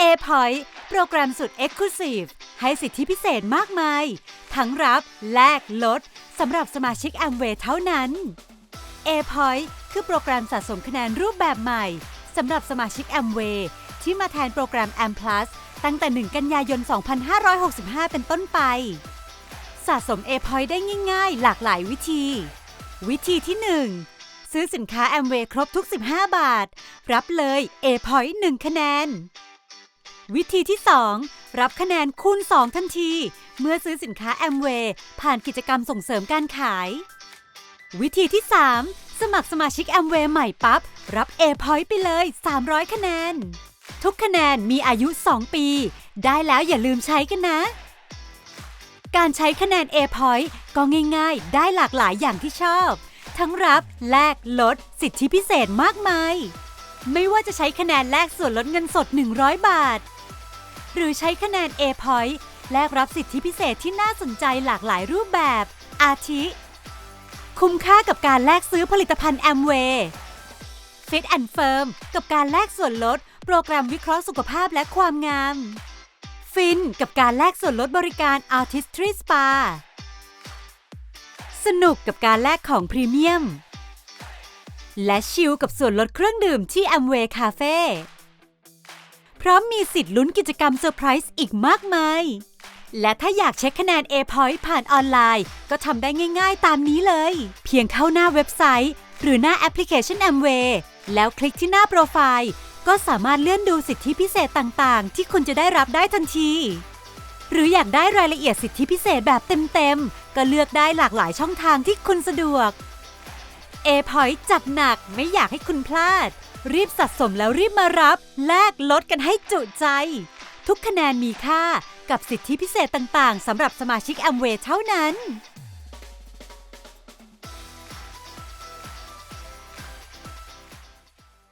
A Point โปรแกรมสุด Exclusive ให้สิทธิพิเศษมากมาย ทั้งรับแลกลดสำหรับสมาชิก Amway เท่านั้น A Point คือโปรแกรมสะสมคะแนนรูปแบบใหม่สำหรับสมาชิก Amway ที่มาแทนโปรแกรม Am Plus ตั้งแต่ 1 กันยายน 2565 เป็นต้นไป สะสม A Point ได้ง่ายๆ หลากหลายวิธี วิธีที่ 1 ซื้อสินค้า Amway ครบทุก 15 บาท รับเลย A Point 1คะแนน วิธีที่ 2 รับคะแนนคูณ 2 ทันที เมื่อซื้อสินค้า Amway ผ่านกิจกรรมส่งเสริมการขาย วิธีที่ 3 สมัครสมาชิก Amway ใหม่ปั๊บ รับ A Point ไปเลย 300 คะแนน ทุกคะแนนมีอายุ 2 ปี ได้แล้วอย่าลืมใช้กันนะ การใช้คะแนน A Point ก็ง่ายๆ ได้หลากหลายอย่างที่ชอบ ทั้งรับแลกลด สิทธิพิเศษมากมายไม่ว่าจะใช้คะแนนแลกส่วนลดเงินสด 100 บาท หรือใช้คะแนน A Point แลกรับสิทธิพิเศษที่น่าสนใจหลากหลายรูปแบบ อาทิ คุ้มค่ากับการแลกซื้อผลิตภัณฑ์ Amway Fit and Firm กับการแลกส่วนลด โปรแกรมวิเคราะห์สุขภาพและความงาม ฟินกับการแลกส่วนลดบริการ Artistry Spa สนุกกับการแลกของพรีเมียม และชิลกับส่วนลดเครื่องดื่มที่ Amway Cafe ร้อมมีสิทธิ์ลุ้นกิจกรรมเซอร์ไพรส์อีกมากมาย และถ้าอยากเช็คคะแนน A Point ผ่านออนไลน์ ก็ทำได้ง่ายๆตามนี้เลย เพียงเข้าหน้าเว็บไซต์ หรือหน้าแอปพลิเคชัน Amway แล้วคลิกที่หน้าโปรไฟล์ ก็สามารถเลื่อนดูสิทธิพิเศษต่างๆ ที่คุณจะได้รับได้ทันที หรืออยากได้รายละเอียดสิทธิพิเศษแบบเต็มๆ ก็เลือกได้หลากหลายช่องทางที่คุณสะดวก A Point จัดหนักไม่อยากให้คุณพลาด รีบสะสมแล้วรีบมารับ แลกลดกันให้จุใจ ทุกคะแนนมีค่ากับสิทธิพิเศษต่างๆสำหรับสมาชิกแอมเวย์เท่านั้น